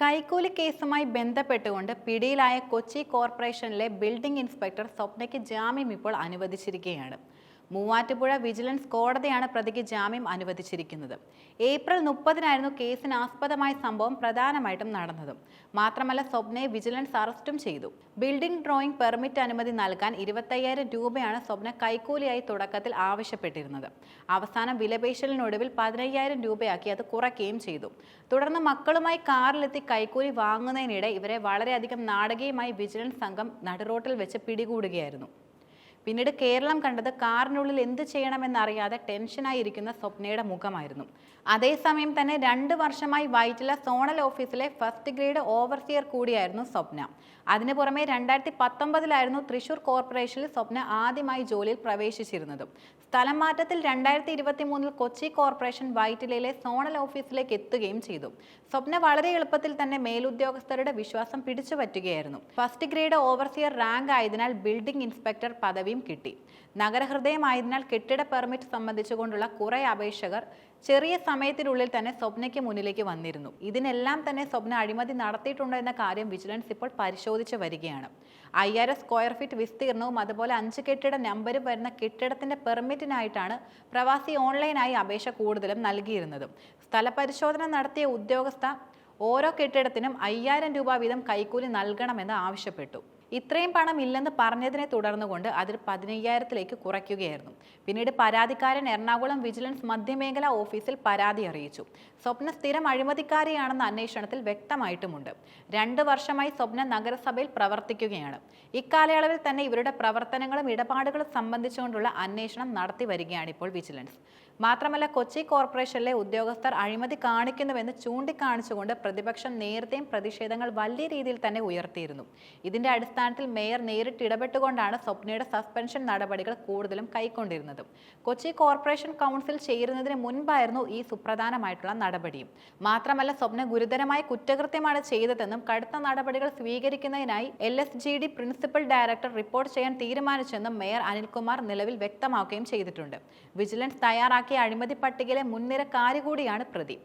കൈക്കൂലി കേസുമായി ബന്ധപ്പെട്ടുകൊണ്ട് പിടിയിലായ കൊച്ചി കോർപ്പറേഷനിലെ ബിൽഡിംഗ് ഇൻസ്പെക്ടർ സ്വപ്നയ്ക്ക് ജാമ്യം ഇപ്പോൾ അനുവദിച്ചിരിക്കുകയാണ്. മൂവാറ്റുപുഴ വിജിലൻസ് കോടതിയാണ് പ്രതിക്ക് ജാമ്യം അനുവദിച്ചിരിക്കുന്നത്. ഏപ്രിൽ മുപ്പതിനായിരുന്നു കേസിന് ആസ്പദമായ സംഭവം പ്രധാനമായിട്ടും നടന്നത്. മാത്രമല്ല സ്വപ്നയെ വിജിലൻസ് അറസ്റ്റും ചെയ്തു. ബിൽഡിംഗ് ഡ്രോയിംഗ് പെർമിറ്റ് അനുമതി നൽകാൻ ഇരുപത്തയ്യായിരം രൂപയാണ് സ്വപ്ന കൈക്കൂലിയായി തുടക്കത്തിൽ ആവശ്യപ്പെട്ടിരുന്നത്. അവസാനം വിലപേശലിനൊടുവിൽ പതിനയ്യായിരം രൂപയാക്കി അത് കുറയ്ക്കുകയും ചെയ്തു. തുടർന്ന് മക്കളുമായി കാറിലെത്തി കൈക്കൂലി വാങ്ങുന്നതിനിടെ ഇവരെ വളരെയധികം നാടകീയമായി വിജിലൻസ് സംഘം നടുറോട്ടിൽ വെച്ച് പിടികൂടുകയായിരുന്നു. പിന്നീട് കേരളം കണ്ടത് കാറിനുള്ളിൽ എന്ത് ചെയ്യണമെന്നറിയാതെ ടെൻഷനായി ഇരിക്കുന്ന സ്വപ്നയുടെ മുഖമായിരുന്നു. അതേസമയം തന്നെ രണ്ട് വർഷമായി വൈറ്റില സോണൽ ഓഫീസിലെ ഫസ്റ്റ് ഗ്രേഡ് ഓവർസിയർ കൂടിയായിരുന്നു സ്വപ്ന. അതിനു പുറമെ രണ്ടായിരത്തി പത്തൊമ്പതിലായിരുന്നു തൃശൂർ കോർപ്പറേഷനിൽ സ്വപ്ന ആദ്യമായി ജോലിയിൽ പ്രവേശിച്ചിരുന്നത്. സ്ഥലം മാറ്റത്തിൽ രണ്ടായിരത്തി ഇരുപത്തി മൂന്നിൽ കൊച്ചി കോർപ്പറേഷൻ വൈറ്റിലയിലെ സോണൽ ഓഫീസിലേക്ക് എത്തുകയും ചെയ്തു. സ്വപ്ന വളരെ എളുപ്പത്തിൽ തന്നെ മേലുദ്യോഗസ്ഥരുടെ വിശ്വാസം പിടിച്ചു പറ്റുകയായിരുന്നു ഫസ്റ്റ് ഗ്രേഡ് ഓവർസിയർ റാങ്ക് ആയതിനാൽ ബിൽഡിംഗ് ഇൻസ്പെക്ടർ പദവിയും കിട്ടി. നഗരഹൃദയമായതിനാൽ കെട്ടിട പെർമിറ്റ് സംബന്ധിച്ചുകൊണ്ടുള്ള കുറെ അപേക്ഷകർ ചെറിയ സമയത്തിനുള്ളിൽ തന്നെ സ്വപ്നയ്ക്ക് മുന്നിലേക്ക് വന്നിരുന്നു. ഇതിനെല്ലാം തന്നെ സ്വപ്ന അഴിമതി നടത്തിയിട്ടുണ്ടോ എന്ന കാര്യം വിജിലൻസ് ഇപ്പോൾ പരിശോധിച്ച് വരികയാണ്. അയ്യായിരം സ്ക്വയർ ഫീറ്റ് വിസ്തീർണവും അതുപോലെ അഞ്ച് കെട്ടിട നമ്പരും വരുന്ന കെട്ടിടത്തിന്റെ പെർമിറ്റിനായിട്ടാണ് പ്രവാസി ഓൺലൈനായി അപേക്ഷ കൂടുതലും നൽകിയിരുന്നത്. സ്ഥലപരിശോധന നടത്തിയ ഉദ്യോഗസ്ഥ ഓരോ കെട്ടിടത്തിനും അയ്യായിരം രൂപ വീതം കൈക്കൂലി നൽകണമെന്ന് ആവശ്യപ്പെട്ടു. ഇത്രയും പണം ഇല്ലെന്ന് പറഞ്ഞതിനെ തുടർന്നുകൊണ്ട് അതിൽ പതിനയ്യായിരത്തിലേക്ക് കുറയ്ക്കുകയായിരുന്നു. പിന്നീട് പരാതിക്കാരൻ എറണാകുളം വിജിലൻസ് മധ്യമേഖലാ ഓഫീസിൽ പരാതി അറിയിച്ചു. സ്വപ്ന സ്ഥിരം അഴിമതിക്കാരിയാണെന്ന അന്വേഷണത്തിൽ വ്യക്തമായിട്ടുമുണ്ട്. രണ്ട് വർഷമായി സ്വപ്ന നഗരസഭയിൽ പ്രവർത്തിക്കുകയാണ്. ഇക്കാലയളവിൽ തന്നെ ഇവരുടെ പ്രവർത്തനങ്ങളും ഇടപാടുകളും സംബന്ധിച്ചുകൊണ്ടുള്ള അന്വേഷണം നടത്തി വരികയാണ് ഇപ്പോൾ വിജിലൻസ്. മാത്രമല്ല കൊച്ചി കോർപ്പറേഷനിലെ ഉദ്യോഗസ്ഥർ അഴിമതി കാണിക്കുന്നുവെന്ന് ചൂണ്ടിക്കാണിച്ചുകൊണ്ട് പ്രതിപക്ഷം നേരത്തെയും പ്രതിഷേധങ്ങൾ വലിയ രീതിയിൽ തന്നെ ഉയർത്തിയിരുന്നു. ഇതിന്റെ അടിസ്ഥാനത്തിൽ മേയർ നേരിട്ട് ഇടപെട്ടുകൊണ്ടാണ് സ്വപ്നയുടെ സസ്പെൻഷൻ നടപടികൾ കൂടുതലും കൈക്കൊണ്ടിരുന്നത്. കൊച്ചി കോർപ്പറേഷൻ കൗൺസിൽ ചേരുന്നതിന് മുൻപായിരുന്നു ഈ സുപ്രധാനമായിട്ടുള്ള നടപടിയും. മാത്രമല്ല സ്വപ്ന ഗുരുതരമായ കുറ്റകൃത്യമാണ് ചെയ്തതെന്നും കടുത്ത നടപടികൾ സ്വീകരിക്കുന്നതിനായി L S G D principal director report ചെയ്യാൻ തീരുമാനിച്ചെന്നും മേയർ അനിൽകുമാർ നിലവിൽ വ്യക്തമാക്കുകയും ചെയ്തിട്ടുണ്ട്. വിജിലൻസ് തയ്യാറാക്കിയ അഴിമതി പട്ടികയിലെ മുൻനിരക്കാരി കൂടിയാണ് പ്രതി.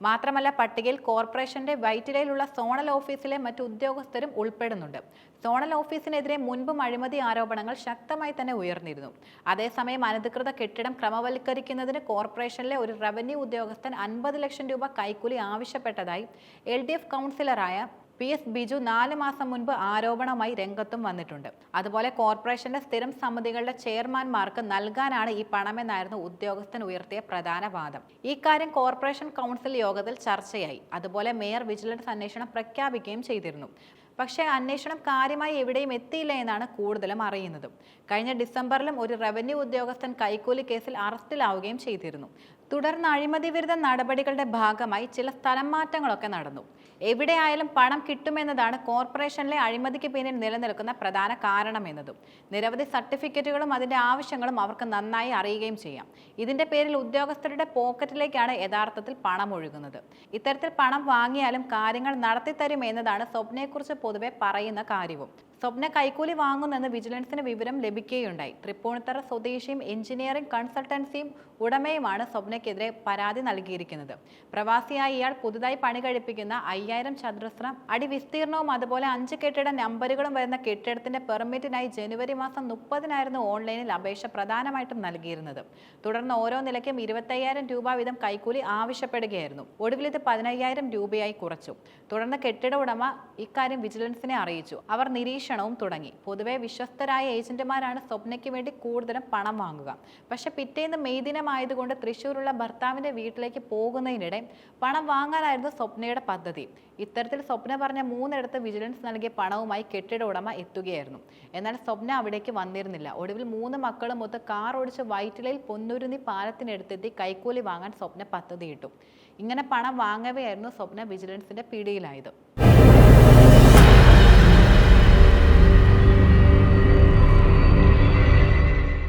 മാത്രമല്ല പട്ടികയിൽ കോർപ്പറേഷന്റെ വൈറ്റിലയിലുള്ള സോണൽ ഓഫീസിലെ മറ്റു ഉദ്യോഗസ്ഥരും ഉൾപ്പെടുന്നുണ്ട്. സോണൽ ഓഫീസിനെതിരെ മുൻപും അഴിമതി ആരോപണങ്ങൾ ശക്തമായി തന്നെ ഉയർന്നിരുന്നു. അതേസമയം അനധികൃത കെട്ടിടം ക്രമവൽക്കരിക്കുന്നതിന് കോർപ്പറേഷനിലെ ഒരു റവന്യൂ ഉദ്യോഗസ്ഥൻ അൻപത് ലക്ഷം രൂപ കൈക്കൂലി ആവശ്യപ്പെട്ടതായി എൽ ഡി എഫ് കൗൺസിലറായ പി എസ് ബിജു നാല് മാസം മുൻപ് ആരോപണമായി രംഗത്തും വന്നിട്ടുണ്ട്. അതുപോലെ കോർപ്പറേഷന്റെ സ്ഥിരം സമിതികളുടെ ചെയർമാൻമാർക്ക് നൽകാനാണ് ഈ പണമെന്നായിരുന്നു ഉദ്യോഗസ്ഥൻ ഉയർത്തിയ പ്രധാന വാദം. ഈ കാര്യം കോർപ്പറേഷൻ കൗൺസിൽ യോഗത്തിൽ ചർച്ചയായി. അതുപോലെ മേയർ വിജിലൻസ് അന്വേഷണം പ്രഖ്യാപിക്കുകയും ചെയ്തിരുന്നു. പക്ഷേ അന്വേഷണം കാര്യമായി എവിടെയും എത്തിയില്ല എന്നാണ് കൂടുതലും അറിയുന്നത്. കഴിഞ്ഞ ഡിസംബറിലും ഒരു റവന്യൂ ഉദ്യോഗസ്ഥൻ കൈക്കൂലി കേസിൽ അറസ്റ്റിലാവുകയും ചെയ്തിരുന്നു. തുടർന്ന് അഴിമതി വിരുദ്ധ നടപടികളുടെ ഭാഗമായി ചില സ്ഥലം മാറ്റങ്ങളൊക്കെ നടന്നു. എവിടെയായാലും പണം കിട്ടുമെന്നതാണ് കോർപ്പറേഷനിലെ അഴിമതിക്ക് പിന്നിൽ നിലനിൽക്കുന്ന പ്രധാന കാരണമെന്നതും. നിരവധി സർട്ടിഫിക്കറ്റുകളും അതിന്റെ ആവശ്യങ്ങളും അവർക്ക് നന്നായി അറിയുകയും ചെയ്യാം. ഇതിന്റെ പേരിൽ ഉദ്യോഗസ്ഥരുടെ പോക്കറ്റിലേക്കാണ് യഥാർത്ഥത്തിൽ പണം ഒഴുകുന്നത്. ഇത്തരത്തിൽ പണം വാങ്ങിയാലും കാര്യങ്ങൾ നടത്തിത്തരും എന്നതാണ് സ്വപ്നയെക്കുറിച്ച് പൊതുവെ പറയുന്ന കാര്യവും. സ്വപ്ന കൈക്കൂലി വാങ്ങുന്നെന്ന് വിജിലൻസിന് വിവരം ലഭിക്കുകയുണ്ടായി. തൃപ്പൂണിത്തറ സ്വദേശിയും എഞ്ചിനീയറിംഗ് കൺസൾട്ടൻസിയും ഉടമയുമാണ് സ്വപ്നയ്ക്കെതിരെ പരാതി നൽകിയിരിക്കുന്നത്. പ്രവാസിയായ ഇയാൾ പുതുതായി പണി കഴിപ്പിക്കുന്ന അയ്യായിരം ചതുരശ്ര അടി വിസ്തീർണവും അതുപോലെ അഞ്ച് കെട്ടിട നമ്പറുകളും വരുന്ന കെട്ടിടത്തിന്റെ പെർമിറ്റിനായി ജനുവരി മാസം മുപ്പതിനായിരുന്നു ഓൺലൈനിൽ അപേക്ഷ പ്രധാനമായിട്ടും നൽകിയിരുന്നത്. തുടർന്ന് ഓരോ നിലയ്ക്കും ഇരുപത്തയ്യായിരം രൂപ വീതം കൈക്കൂലി ആവശ്യപ്പെടുകയായിരുന്നു. ഒടുവിൽ ഇത് പതിനയ്യായിരം രൂപയായി കുറച്ചു. തുടർന്ന് കെട്ടിട ഉടമ ഇക്കാര്യം വിജിലൻസിനെ അറിയിച്ചു. അവർ നിരീക്ഷണവും തുടങ്ങി. പൊതുവെ വിശ്വസ്തരായ ഏജന്റുമാരാണ് സ്വപ്നയ്ക്ക് വേണ്ടി കൂടുതലും പണം വാങ്ങുക. പക്ഷെ പിറ്റേന്ന് മെയ് ദിനമായതുകൊണ്ട് തൃശ്ശൂരുള്ള ഭർത്താവിന്റെ വീട്ടിലേക്ക് പോകുന്നതിനിടെ പണം വാങ്ങാനായിരുന്നു സ്വപ്നയുടെ പദ്ധതി. ഇത്തരത്തിൽ സ്വപ്ന പറഞ്ഞ മൂന്നിടത്ത് വിജിലൻസ് നൽകിയ പണവുമായി കെട്ടിട ഉടമ എത്തുകയായിരുന്നു. എന്നാൽ സ്വപ്ന അവിടേക്ക് വന്നിരുന്നില്ല. ഒടുവിൽ മൂന്ന് മക്കളും ഒത്ത് കാർ ഓടിച്ച് വൈറ്റിലയിൽ പൊന്നുരുന്നി പാലത്തിനടുത്തെത്തി കൈക്കൂലി വാങ്ങാൻ സ്വപ്ന പദ്ധതിയിട്ടു. ഇങ്ങനെ പണം വാങ്ങവെയായിരുന്നു സ്വപ്ന വിജിലൻസിന്റെ പിടിയിലായത്.